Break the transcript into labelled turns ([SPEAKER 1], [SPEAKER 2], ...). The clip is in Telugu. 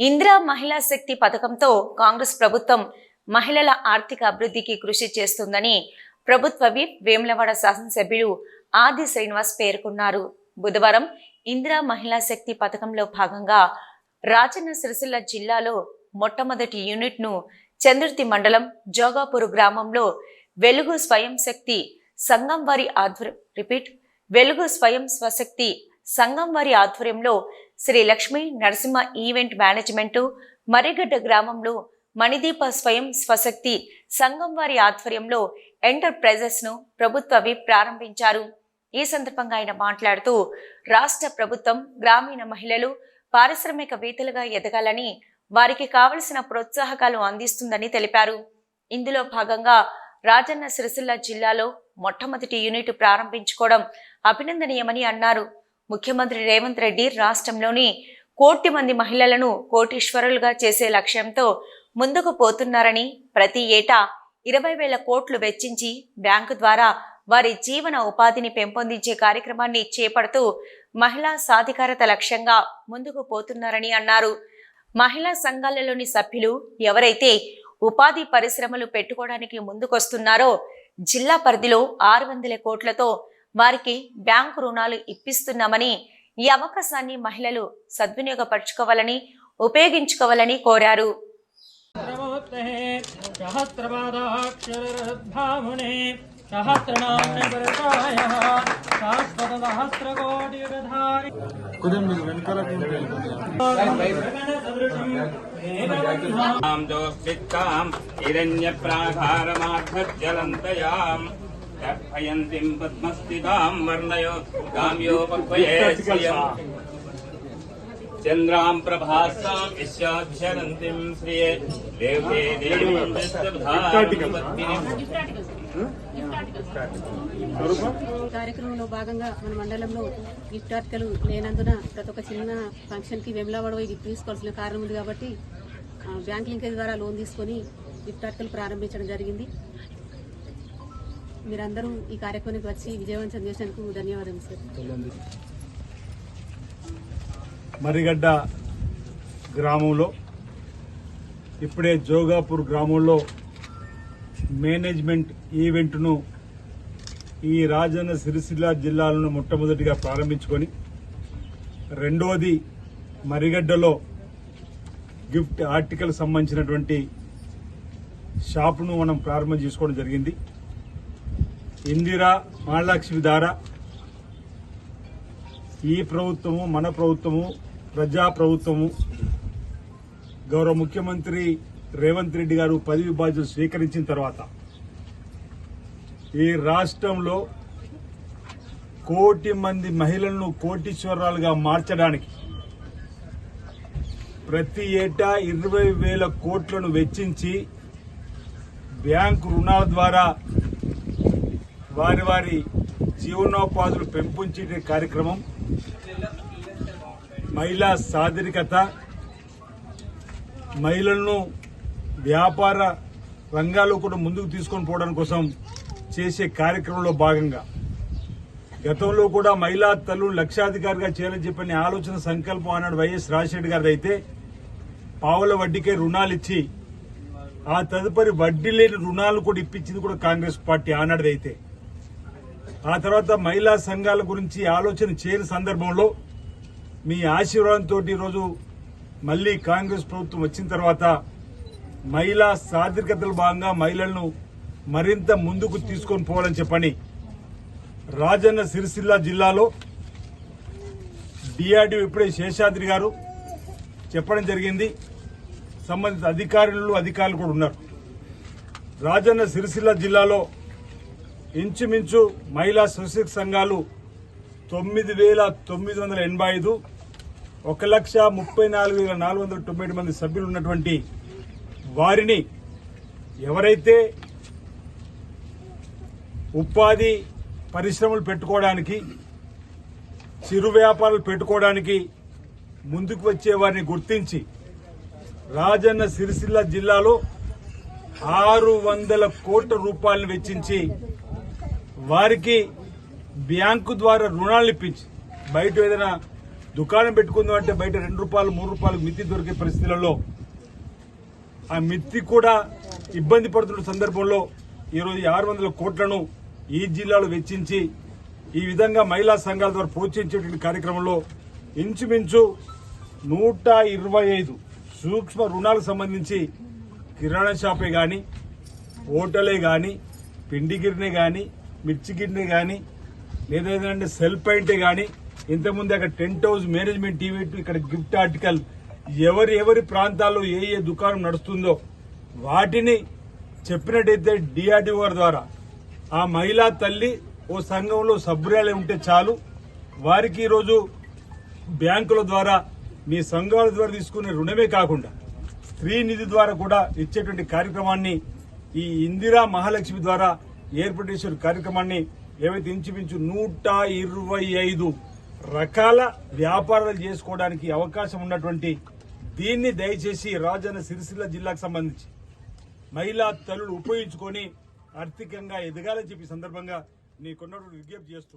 [SPEAKER 1] ఇందిరా మహిళా శక్తి పథకంతో కాంగ్రెస్ ప్రభుత్వం మహిళల ఆర్థిక అభివృద్ధికి కృషి చేస్తుందని ప్రభుత్వ విప్ వేములవాడ శాసనసభ్యులు ఆది శ్రీనివాస్ పేర్కొన్నారు. బుధవారం ఇందిరా మహిళా శక్తి పథకంలో భాగంగా రాజన్న సిరిసిల్ల జిల్లాలో మొట్టమొదటి యూనిట్ను చంద్రుతి మండలం జోగాపూర్ గ్రామంలో వెలుగు స్వయం శక్తి సంఘం వారి ఆధ్వర్యం రిపీట్ వెలుగు స్వయం స్వశక్తి సంఘం వారి ఆధ్వర్యంలో శ్రీ లక్ష్మీ నరసింహ ఈవెంట్ మేనేజ్మెంటు మరిగడ్డ గ్రామంలో మణిదీప స్వయం స్వశక్తి సంఘం వారి ఆధ్వర్యంలో ఎంటర్ప్రైజెస్ను ప్రారంభించారు. ఈ సందర్భంగా ఆయన మాట్లాడుతూ రాష్ట్ర ప్రభుత్వం గ్రామీణ మహిళలు పారిశ్రామికవేత్తలుగా ఎదగాలని వారికి కావలసిన ప్రోత్సాహకాలు అందిస్తుందని తెలిపారు. ఇందులో భాగంగా రాజన్న సిరిసిల్ల జిల్లాలో మొట్టమొదటి యూనిట్ ప్రారంభించుకోవడం అభినందనీయమని అన్నారు. ముఖ్యమంత్రి రేవంత్ రెడ్డి రాష్ట్రంలోని కోటి మంది మహిళలను కోటీశ్వరులుగా చేసే లక్ష్యంతో ముందుకు పోతున్నారని ప్రతి ఏటా ఇరవై వేల కోట్లు వెచ్చించి బ్యాంకు ద్వారా వారి జీవన ఉపాధిని పెంపొందించే కార్యక్రమాన్ని చేపడుతూ మహిళా సాధికారత లక్ష్యంగా ముందుకు పోతున్నారని అన్నారు. మహిళా సంఘాలలోని సభ్యులు ఎవరైతే ఉపాధి పరిశ్రమలు పెట్టుకోవడానికి ముందుకొస్తున్నారో జిల్లా పరిధిలో ఆరు వందల కోట్లతో వారికి బ్యాంకు రుణాలు ఇప్పిస్తున్నామని ఈ అవకాశాన్ని మహిళలు సద్వినియోగపరచుకోవాలని ఉపయోగించుకోవాలని కోరారు.
[SPEAKER 2] హిరణ్య ప్రాఘారమాఘ్యలంతయాం सहस्रनाम्यपरतायः शाश्वतसहस्रकोटियुगधारि
[SPEAKER 3] కొంచెం మీరు వెనకాల ం
[SPEAKER 4] జోస్మిత్తాం హిరణ్యప్రాకారమాఘజ్జలంతయాం తర్పయంతిం పద్మస్థితాం వర్ణయో గామ్యోపక్వయే శ్రియం చంద్రాం ప్రభాసాం విశ్వాక్షరంతిం శ్రియే దేవే దేవీం విశ్వభారతిపత్నిం
[SPEAKER 5] ఈ కార్యక్రమంలో భాగంగా మన మండలంలో గిఫ్ట్ ఆర్టికలు లేనందున ప్రతి ఒక్క చిన్న ఫంక్షన్కి వెమ్లావాడ పోయి గిఫ్ట్ తీసుకోవాల్సిన కారణం ఉంది కాబట్టి ఆ, బ్యాంక్ లింకేజ్ ద్వారా లోన్ తీసుకొని గిఫ్ట్ ఆర్టికల్ ప్రారంభించడం జరిగింది మీరందరూ ఈ కార్యక్రమానికి వచ్చి విజయవంతం చేసినందుకు ధన్యవాదాలు సార్
[SPEAKER 3] మరిగడ్డ గ్రామంలో ఇప్పుడే జోగాపూర్ గ్రామంలో మేనేజ్మెంట్ ఈవెంట్ను ఈ రాజన్న సిరిసిల్ల జిల్లాలను మొట్టమొదటిగా ప్రారంభించుకొని రెండవది మరిగడ్డలో గిఫ్ట్ ఆర్టికల్ సంబంధించినటువంటి షాపును మనం ప్రారంభం చేసుకోవడం జరిగింది. ఇందిరా మహాలక్ష్మి ధార. ఈ ప్రభుత్వము మన ప్రభుత్వము ప్రజా ప్రభుత్వము. గౌరవ ముఖ్యమంత్రి రేవంత్ రెడ్డి గారు పదవి బాధ్యతలు స్వీకరించిన తర్వాత ఈ రాష్ట్రంలో కోటి మంది మహిళలను కోటీశ్వరాలుగా మార్చడానికి ప్రతి ఏటా ఇరవై వేల కోట్లను వెచ్చించి బ్యాంకు రుణాల ద్వారా వారి వారి జీవనోపాధులు పెంపొంచే కార్యక్రమం. మహిళా సాధరికత మహిళలను వ్యాపార రంగాల్లో కూడా ముందుకు తీసుకొని పోవడం కోసం చేసే కార్యక్రమంలో భాగంగా. గతంలో కూడా మహిళా తల్లులు లక్షాధికారిగా చేయాలని చెప్పని ఆలోచన సంకల్పం ఆనాడు వైఎస్ రాజశేఖర్ గారిది అయితే పావుల వడ్డీకే రుణాలు ఇచ్చి ఆ తదుపరి వడ్డీ లేని రుణాలు కూడా ఇప్పించింది కూడా కాంగ్రెస్ పార్టీ ఆనాడిది అయితే ఆ తర్వాత మహిళా సంఘాల గురించి ఆలోచన చేయని సందర్భంలో మీ ఆశీర్వాదంతో ఈరోజు మళ్ళీ కాంగ్రెస్ ప్రభుత్వం వచ్చిన తర్వాత మహిళా సాధికతలు భాగంగా మహిళలను మరింత ముందుకు తీసుకొని పోవాలని చెప్పని రాజన్న సిరిసిల్ల జిల్లాలో డిఆర్డీ ఇప్పుడే శేషాద్రి గారు చెప్పడం జరిగింది. సంబంధిత అధికారులు అధికారులు కూడా ఉన్నారు. రాజన్న సిరిసిల్ల జిల్లాలో ఇంచుమించు మహిళా స్వశక్తి సంఘాలు తొమ్మిది వేల తొమ్మిది వందల ఎనభై ఐదు ఒక లక్ష ముప్పై నాలుగు వేల నాలుగు వందల తొంభై ఏడు మంది సభ్యులు ఉన్నటువంటి వారిని ఎవరైతే ఉపాధి పరిశ్రమలు పెట్టుకోవడానికి చిరు వ్యాపారాలు పెట్టుకోవడానికి ముందుకు వచ్చే వారిని గుర్తించి రాజన్న సిరిసిల్ల జిల్లాలో ఆరు వందల కోట్ల రూపాయలను వెచ్చించి వారికి బ్యాంకు ద్వారా రుణాలు ఇప్పించి బయట ఏదైనా దుకాణం పెట్టుకుందాం అంటే బయట రెండు రూపాయలు మూడు రూపాయలు మిత్తి దొరికే పరిస్థితులలో ఆ మిత్తి కూడా ఇబ్బంది పడుతున్న సందర్భంలో ఈరోజు ఆరు వందల కోట్లను ఈ జిల్లాలో వెచ్చించి ఈ విధంగా మహిళా సంఘాల ద్వారా ప్రోత్సహించేటువంటి కార్యక్రమంలో ఇంచుమించు నూట ఇరవై ఐదు సూక్ష్మ రుణాలకు సంబంధించి కిరాణా షాపే కానీ హోటలే కానీ పిండి గిరినే కానీ మిర్చి గిన్నె కానీ లేదంటే సెల్ పాయింటే కానీ ఇంతకుముందు అక్కడ టెంట్ హౌస్ మేనేజ్మెంట్ టీవీ ఇక్కడ గిఫ్ట్ ఆర్టికల్ ఎవరి ఎవరి ప్రాంతాల్లో ఏ ఏ దుకాణం నడుస్తుందో వాటిని చెప్పినట్టయితే డిఆర్డిఓ ద్వారా ఆ మహిళా తల్లి ఓ సంఘంలో సభ్యురాలే ఉంటే చాలు. వారికి ఈరోజు బ్యాంకుల ద్వారా మీ సంఘాల ద్వారా తీసుకునే రుణమే కాకుండా స్త్రీ నిధి ద్వారా కూడా ఇచ్చేటువంటి కార్యక్రమాన్ని ఈ ఇందిరా మహాలక్ష్మి ద్వారా ఏర్పాటు చేసే కార్యక్రమాన్ని ఏవైతే ఇంచుమించు నూట ఇరవై ఐదు రకాల వ్యాపారాలు చేసుకోవడానికి అవకాశం ఉన్నటువంటి దీన్ని దయచేసి రాజన్న సిరిసిల్ల జిల్లాకు సంబంధించి మహిళా తల్లులు ఉపయోగించుకొని ఆర్థికంగా ఎదగాలని చెప్పి సందర్భంగా నీకున్నటువంటి విజ్ఞప్తి చేస్తూ